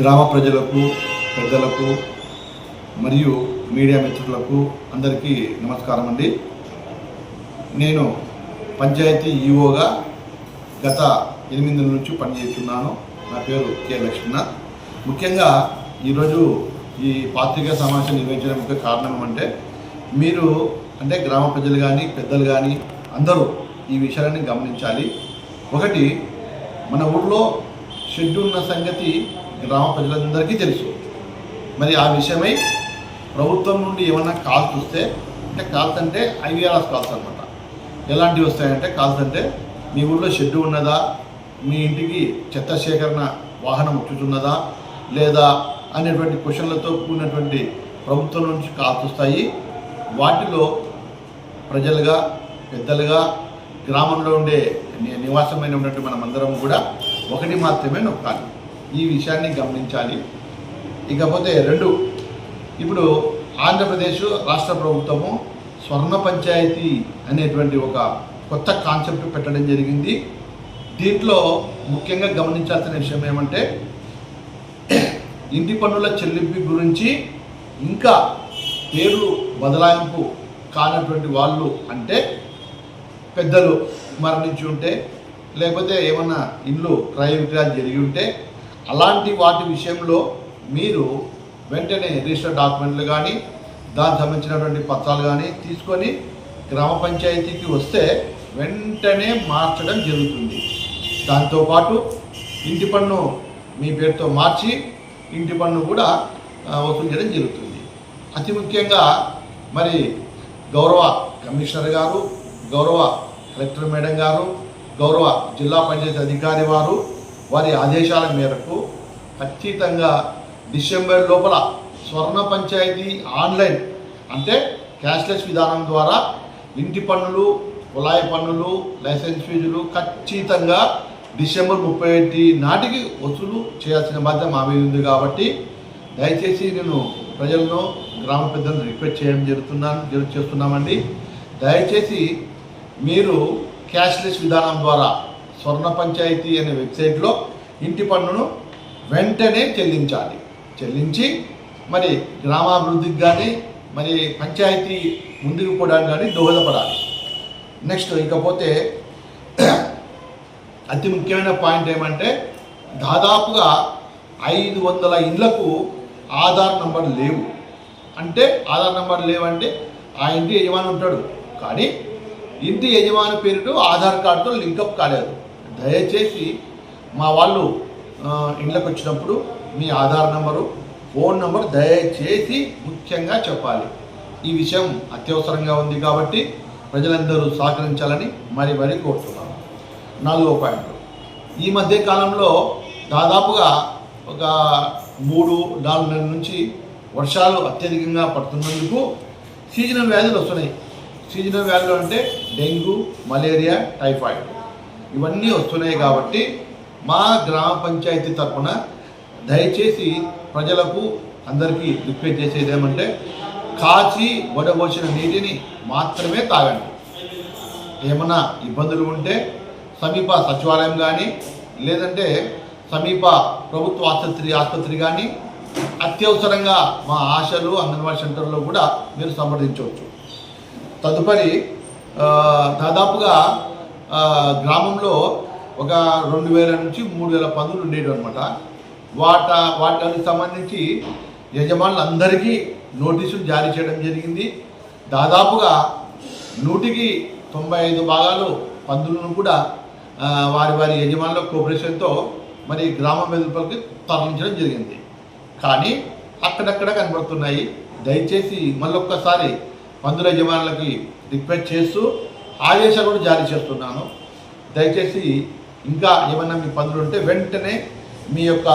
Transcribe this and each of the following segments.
గ్రామ ప్రజలకు పెద్దలకు మరియు మీడియా మిత్రులకు అందరికీ నమస్కారం అండి. నేను పంచాయతీ ఈఓగా గత ఎనిమిది నెలల నుంచి పనిచేస్తున్నాను. నా పేరు కె లక్ష్మీనాథ్ ముఖ్యంగా ఈరోజు ఈ పాత్రికా సమావేశం నిర్వహించడం ముఖ్య కారణం ఏమంటే మీరు అంటే గ్రామ ప్రజలు కానీ పెద్దలు కానీ అందరూ ఈ విషయాలని గమనించాలి. ఒకటి మన ఊళ్ళో షెడ్ ఉన్న సంగతి గ్రామ ప్రజలందరికీ తెలుసు. మరి ఆ విషయమై ప్రభుత్వం నుండి ఏమన్నా కాల్స్ వస్తే అంటే కాల్స్ అంటే ఐవీఆర్ఎస్ కాల్స్ అనమాట ఎలాంటివి వస్తాయంటే కాల్స్ అంటే మీ ఊళ్ళో షెడ్డు ఉన్నదా? మీ ఇంటికి చెత్త సేకరణ వాహనం వచ్చుతున్నదా లేదా? అనేటువంటి క్వశ్చన్లతో కూడినటువంటి ప్రభుత్వం నుంచి కాల్స్ వస్తాయి. వాటిలో ప్రజలుగా పెద్దలుగా గ్రామంలో ఉండే నివాసమైన ఉన్నట్టు మనమందరం కూడా ఒకటి మాత్రమే నొక్కాలి. ఈ విషయాన్ని గమనించాలి. ఇకపోతే రెండు ఇప్పుడు ఆంధ్రప్రదేశ్ రాష్ట్ర ప్రభుత్వము స్వర్ణ పంచాయతీ అనేటువంటి ఒక కొత్త కాన్సెప్ట్ పెట్టడం జరిగింది. దీంట్లో ముఖ్యంగా గమనించాల్సిన విషయం ఏమంటే ఇంటి పన్నుల చెల్లింపు గురించి ఇంకా పేర్లు బదలాయింపు కానటువంటి వాళ్ళు అంటే పెద్దలు మరణించి ఉంటే లేకపోతే ఏమన్నా ఇల్లు క్రయ విక్రయాలు జరిగి ఉంటే అలాంటి వాటి విషయంలో మీరు వెంటనే రిజిస్టర్ డాక్యుమెంట్లు కానీ దానికి సంబంధించినటువంటి పత్రాలు కానీ తీసుకొని గ్రామ పంచాయతీకి వస్తే వెంటనే మార్చడం జరుగుతుంది. దాంతోపాటు ఇంటి పన్ను మీ పేరుతో మార్చి ఇంటి పన్ను కూడా ఆ, వసూలు చేయడం జరుగుతుంది. అతి ముఖ్యంగా మరి గౌరవ కమిషనర్ గారు గౌరవ కలెక్టర్ మేడం గారు గౌరవ జిల్లా పంచాయతీ అధికారి వారు వారి ఆదేశాల మేరకు ఖచ్చితంగా డిసెంబర్ లోపల స్వర్ణ పంచాయతీ ఆన్లైన్ అంటే క్యాష్లెస్ విధానం ద్వారా ఇంటి పన్నులు కుళాయి పన్నులు లైసెన్స్ ఫీజులు ఖచ్చితంగా డిసెంబర్ ముప్పై ఒకటి నాటికి వసూలు చేయాల్సిన బాధ్యత మా మీద ఉంది కాబట్టి దయచేసి నేను ప్రజలను గ్రామ పెద్దలను రిక్వెస్ట్ చేయడం జరుగుతున్నాను చేస్తున్నామండి. దయచేసి మీరు క్యాష్లెస్ విధానం ద్వారా స్వర్ణ పంచాయతీ అనే వెబ్సైట్లో ఇంటి పన్నును వెంటనే చెల్లించాలి. చెల్లించి మరి గ్రామాభివృద్ధికి కానీ మరి పంచాయతీ ముందుకు పోవడానికి కానీ దోహదపడాలి. నెక్స్ట్ ఇకపోతే అతి ముఖ్యమైన పాయింట్ ఏమంటే దాదాపుగా ఐదు వందల ఇండ్లకు ఆధార్ నంబర్ లేవు. అంటే ఆధార్ నంబర్ లేవంటే ఆ ఇంటి యజమాని ఉంటాడు. కానీ ఇంటి యజమాని పేరుతో ఆధార్ కార్డుతో లింకప్ కాలేదు. దయచేసి మా వాళ్ళు ఇండ్లకు వచ్చినప్పుడు మీ ఆధార్ నెంబరు ఫోన్ నెంబర్ దయచేసి ముఖ్యంగా చెప్పాలి. ఈ విషయం అత్యవసరంగా ఉంది కాబట్టి ప్రజలందరూ సహకరించాలని మరి మరీ కోరుతున్నాను నాలుగో పాయింట్. ఈ మధ్య కాలంలో దాదాపుగా ఒక మూడు నాలుగు నెలల నుంచి వర్షాలు అత్యధికంగా పడుతున్నందుకు సీజనల్ వ్యాధులు వస్తున్నాయి. సీజనల్ వ్యాధులు అంటే డెంగ్యూ మలేరియా టైఫాయిడ్. ఇవన్నీ వస్తున్నాయి కాబట్టి మా గ్రామ పంచాయతీ తరఫున దయచేసి ప్రజలకు అందరికీ రిక్వెస్ట్ చేసేది ఏమంటే కాచి వడబోసిన నీటిని మాత్రమే తాగండి. ఏమన్నా ఇబ్బందులు ఉంటే సమీప సచివాలయం కానీ లేదంటే సమీప ప్రభుత్వ ఆసుపత్రి ఆసుపత్రి కానీ అత్యవసరంగా మా ఆశలు అంగన్వాడీ సెంటర్లో కూడా మీరు సంప్రదించవచ్చు. తదుపరి దాదాపుగా గ్రామంలో ఒక రెండు వేల నుంచి మూడు వేల పందులు ఉండేవి అనమాట వాట వాటికి సంబంధించి యజమానులందరికీ నోటీసులు జారీ చేయడం జరిగింది. దాదాపుగా నూటికి తొంభై ఐదు భాగాలు పందులను కూడా వారి వారి యజమానుల కోఆపరేషన్తో మరి గ్రామ మెదుపులకి తరలించడం జరిగింది. కానీ అక్కడక్కడ కనబడుతున్నాయి. దయచేసి మళ్ళొక్కసారి పందుల యజమానులకి రిక్వెస్ట్ చేస్తూ ఆదేశాలు కూడా జారీ చేస్తున్నాను. దయచేసి ఇంకా ఏమైనా మీ పనులు ఉంటే వెంటనే మీ యొక్క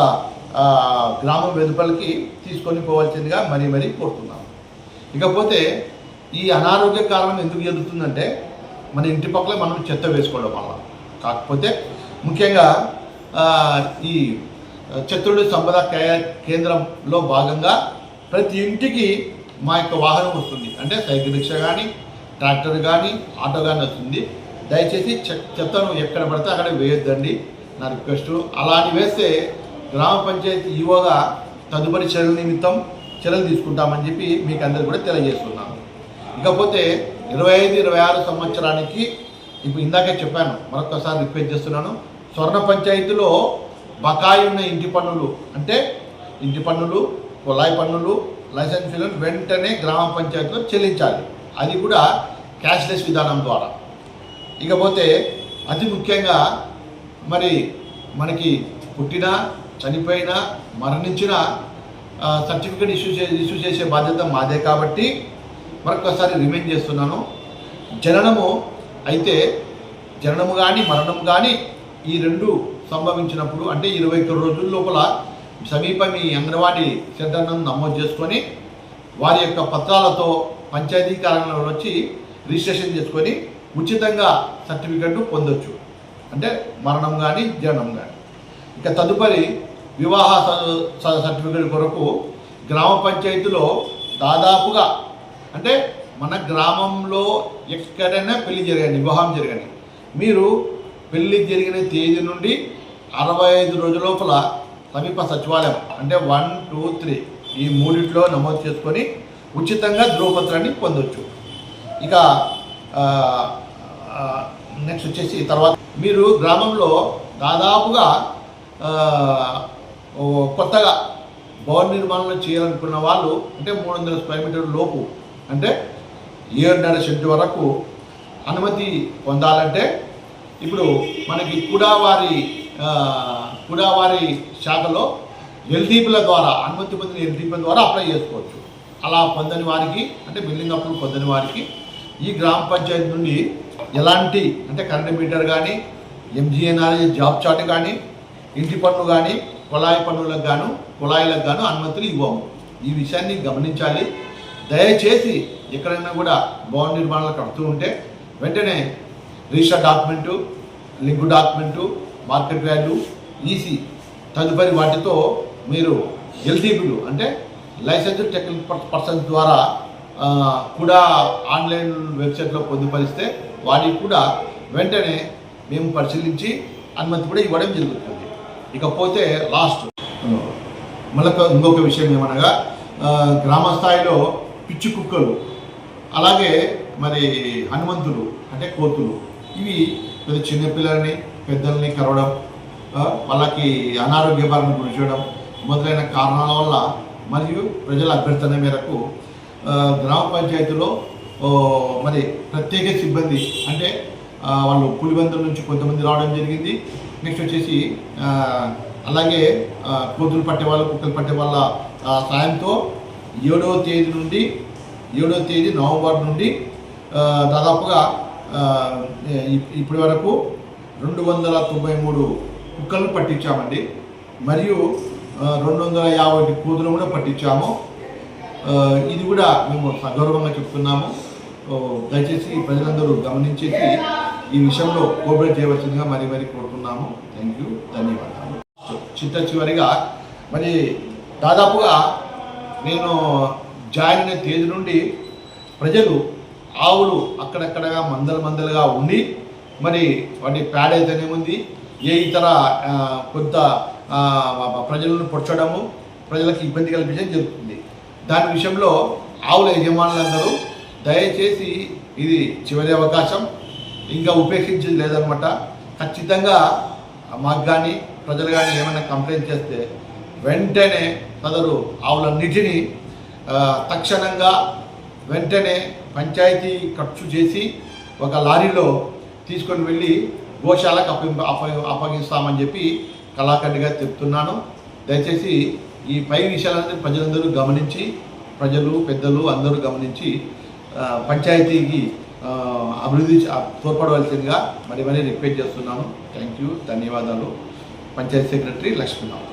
గ్రామం వెలుపలికి తీసుకొని పోవాల్సిందిగా మరీ మరీ కోరుతున్నాను. ఇకపోతే ఈ అనారోగ్య కారణం ఎందుకు జరుగుతుందంటే మన ఇంటి పక్కల మనం చెత్త వేసుకోవడం వల్ల. కాకపోతే ముఖ్యంగా ఈ చెత్తుడు సంపద కేంద్రంలో భాగంగా ప్రతి ఇంటికి మా యొక్క వాహనం వస్తుంది. అంటే సైకిల్ రిక్షా కానీ ట్రాక్టర్ కానీ ఆటో కానీ వస్తుంది. దయచేసి చెత్తను ఎక్కడ పడితే అక్కడ వేయొద్దండి. నా రిక్వెస్ట్. అలాంటి వేస్తే గ్రామ పంచాయతీ ఈవోగా తదుపరి చర్యల నిమిత్తం చర్యలు తీసుకుంటామని చెప్పి మీకు అందరు కూడా తెలియజేస్తున్నాను. ఇకపోతే ఇరవై ఐదు ఇరవై ఆరు సంవత్సరానికి ఇప్పుడు ఇందాకే చెప్పాను మరొకసారి రిక్వెస్ట్ చేస్తున్నాను. స్వర్ణ పంచాయతీలో బకాయి ఉన్న ఇంటి పన్నులు అంటే ఇంటి పన్నులు కుళాయి పన్నులు లైసెన్స్ ఫీలను వెంటనే గ్రామ పంచాయతీలో చెల్లించాలి. అది కూడా క్యాష్లెస్ విధానం ద్వారా. ఇకపోతే అతి ముఖ్యంగా మరి మనకి పుట్టిన చనిపోయిన మరణించిన సర్టిఫికేట్ ఇష్యూ చే ఇష్యూ చేసే బాధ్యత మాదే కాబట్టి మరొకసారి రిమైండ్ చేస్తున్నాను. జననము అయితే జననము కానీ మరణం కానీ ఈ రెండు సంభవించినప్పుడు అంటే ఇరవై ఒక్క రోజుల లోపల సమీప మీ అంగన్వాడీ సెంటర్ను నమోదు చేసుకొని వారి యొక్క పత్రాలతో పంచాయతీ కార్యాలయంలో వచ్చి రిజిస్ట్రేషన్ చేసుకొని ఉచితంగా సర్టిఫికెట్ పొందొచ్చు. అంటే మరణం కానీ జననం కానీ ఇక తదుపరి వివాహ స- సర్టిఫికెట్ కొరకు గ్రామ పంచాయతీలో దాదాపుగా అంటే మన గ్రామంలో ఎక్కడైనా పెళ్ళి జరగని వివాహం జరగని మీరు పెళ్ళి జరిగిన తేదీ నుండి అరవై ఐదు రోజుల లోపల సమీప సచివాలయం అంటే వన్ టూ త్రీ ఈ మూడిట్లో నమోదు చేసుకొని ఉచితంగా ధ్రువపత్రాన్ని పొందొచ్చు. ఇక నెక్స్ట్ వచ్చేసి తర్వాత మీరు గ్రామంలో దాదాపుగా కొత్తగా భవన నిర్మాణం చేయాలనుకున్న వాళ్ళు అంటే మూడు వందల స్క్వేర్ మీటర్ లోపు అంటే ఏడున్నర సెంటు వరకు అనుమతి పొందాలంటే ఇప్పుడు మనకి కుడావారి కుడావారి శాఖలో ఎల్డీపీల ద్వారా అనుమతి పొందిన ఎల్డీపీల ద్వారా అప్లై చేసుకోవచ్చు. అలా పొందని వారికి అంటే బిల్డింగ్ అప్పులు పొందని వారికి ఈ గ్రామ పంచాయతీ నుండి ఎలాంటి అంటే కరెంట్ మీటర్ కానీ ఎంజీఎన్ఆర్ఏ జాబ్ చార్ట్ కానీ ఇంటి పన్ను కానీ కుళాయి పన్నులకు గాను కుళాయిలకు గాను అనుమతులు ఇవ్వము. ఈ విషయాన్ని గమనించాలి. దయచేసి ఎక్కడైనా కూడా భవన నిర్మాణాలు కడుతూ ఉంటే వెంటనే register document link document market value EC తదుపరి వాటితో మీరు ఎల్టీపీలు అంటే లైసెన్స్ టెక్నికల్ పర్సన్స్ ద్వారా కూడా ఆన్లైన్ వెబ్సైట్లో పొందుపరిస్తే వాటికి కూడా వెంటనే మేము పరిశీలించి అనుమతి కూడా ఇవ్వడం జరుగుతుంది. ఇకపోతే లాస్ట్. మళ్ళీ ఇంకొక విషయం ఏమనగా గ్రామ స్థాయిలో పిచ్చి కుక్కలు అలాగే మరి హనుమంతులు అంటే కోతులు ఇవి పెద్ద చిన్నపిల్లల్ని పెద్దల్ని కరవడం వాళ్ళకి అనారోగ్య బారిన గురి చేయడం మొదలైన కారణాల వల్ల మరియు ప్రజల అభ్యర్థన మేరకు గ్రామ పంచాయతీలో మరి ప్రత్యేక సిబ్బంది అంటే వాళ్ళు పులిబందుల నుంచి కొంతమంది రావడం జరిగింది. నెక్స్ట్ వచ్చేసి అలాగే కోతులు పట్టే వాళ్ళు కుక్కలు పట్టే వాళ్ళ సాయంతో ఏడవ తేదీ నుండి ఏడవ తేదీ నవంబర్ నుండి దాదాపుగా ఇప్పటి వరకు రెండు వందల తొంభై మూడు కుక్కలను పట్టించామండి. మరియు రెండు వందల యాభై కూతురు కూడా పట్టించాము. ఇది కూడా మేము సగౌరవంగా చెప్తున్నాము. దయచేసి ప్రజలందరూ గమనించేసి ఈ విషయంలో కోఆపరేట్ చేయవలసిందిగా మరీ మరీ కోరుతున్నాము. Thank you. ధన్యవాదాలు. చిట్ట చివరిగా మరి దాదాపుగా నేను జాయిన్ అయిన తేదీ నుండి ప్రజలు ఆవులు అక్కడక్కడగా మందలు మందలుగా ఉండి మరి వాటి ప్యాడ్ అయితేనేముంది ఏ ఇతర కొద్ది కొంత ప్రజలను పొడ్చడము ప్రజలకు ఇబ్బంది కల్పించడం జరుగుతుంది. దాని విషయంలో ఆవుల యజమానులందరూ దయచేసి ఇది చివరి అవకాశం. ఇంకా ఉపేక్షించేది లేదనమాట ఖచ్చితంగా మాకు కానీ ప్రజలు కానీ ఏమైనా కంప్లైంట్ చేస్తే వెంటనే సదరు ఆవులన్నిటినీ తక్షణంగా వెంటనే పంచాయతీ ఖర్చు చేసి ఒక లారీలో తీసుకొని వెళ్ళి గోశాలకు అప్ప అప్ప అప్పగిస్తామని చెప్పి కళాఖండిగా చెప్తున్నాను. దయచేసి ఈ పై విషయాలన్నీ ప్రజలందరూ గమనించి ప్రజలు పెద్దలు అందరూ గమనించి పంచాయతీకి అభివృద్ధి తోడ్పడవలసిందిగా మరి మరీ రిక్వెస్ట్ చేస్తున్నాను. Thank you. ధన్యవాదాలు. పంచాయతీ సెక్రటరీ లక్ష్మీనాథ్.